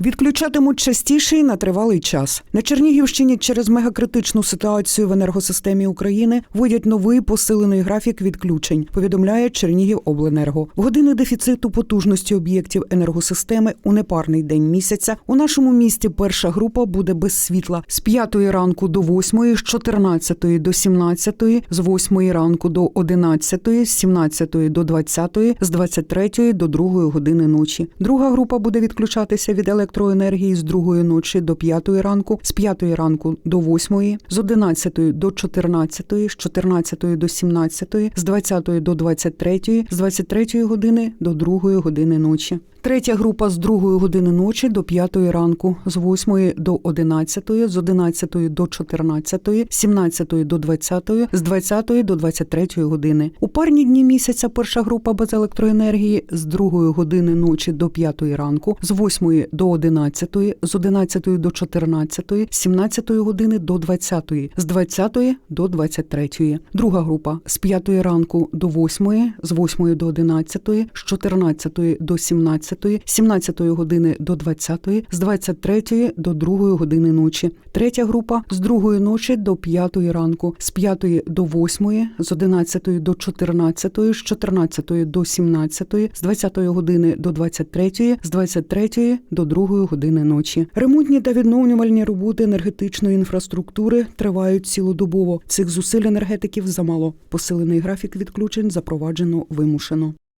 Відключатимуть частіше і на тривалий час. На Чернігівщині через мегакритичну ситуацію в енергосистемі України вводять новий посилений графік відключень. Повідомляє Чернігівобленерго. В години дефіциту потужності об'єктів енергосистеми у непарний день місяця у нашому місті перша група буде без світла з 5 ранку до 8, з 14 до 17, з 8 ранку до 11, з 17 до 20, з 23 до 2 години ночі. Друга група буде відключатися від електроенергії з 2 ночі до 5 ранку, з 5 ранку до 8, з 11 до 14, з 14 до 17, з 20 до 23, з 23 години до 2 години ночі. Третя група з 2 години ночі до 5 ранку, з 8 до 11, з 11 до 14, з 17 до 20, з 20 до 23 години. У парні дні місяця перша група без електроенергії з 2 години ночі до 5 ранку, з 8 до 11, з 11 до 14, з 17 години до 20, з 20 до 23. Друга група з 5 ранку до 8, з 8 до 11, з 14 до 17, з 17 години до 20, з 23 до 2 години ночі. Третя група з 2 ночі до 5 ранку, з 5 до 8, з 11 до 14, з 14 до 17, з 20 години до 23, з 23 до 2 години ночі. Ремонтні та відновлювальні роботи енергетичної інфраструктури тривають цілодобово. Цих зусиль енергетиків замало. Посилений графік відключень запроваджено вимушено.